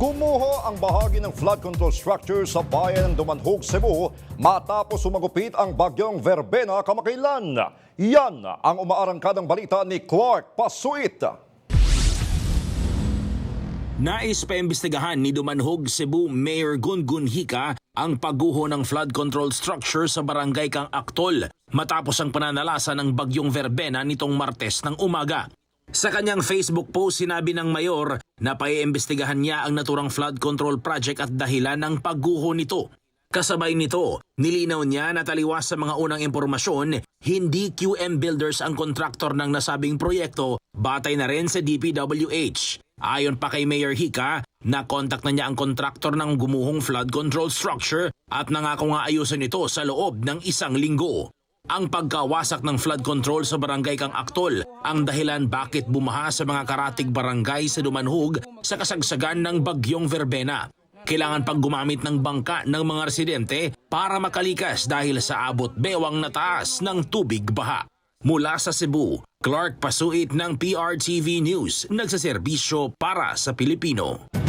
Gumuho ang bahagi ng flood control structure sa bayan ng Dumanhog, Cebu matapos sumagupit ang bagyong Verbena kamakailan. Yan ang umaarangkadang balita ni Clark Pasuit. Nais paimbestigahan ni Dumanhog Cebu Mayor Gungun Hika ang pagguho ng flood control structure sa barangay Kang Aktol matapos ang pananalasa ng bagyong Verbena nitong Martes ng umaga. Sa kanyang Facebook post sinabi ng mayor na paiimbestigahan niya ang naturang flood control project at dahilan ng pagguho nito. Kasabay nito, nilinaw niya na taliwas sa mga unang impormasyon, hindi QM Builders ang kontraktor ng nasabing proyekto, batay na rin sa DPWH. Ayon pa kay Mayor Hika, nakontak na niya ang kontraktor ng gumuhong flood control structure at nangako nga ayusin ito sa loob ng isang linggo. Ang pagkawasak ng flood control sa barangay Kang Aktol ang dahilan bakit bumaha sa mga karatig barangay sa Dumanhog sa kasagsagan ng bagyong Verbena. Kailangan pag gumamit ng bangka ng mga residente para makalikas dahil sa abot bewang na taas ng tubig baha. Mula sa Cebu, Clark Pasuit ng PRTV News, nagsaserbisyo para sa Pilipino.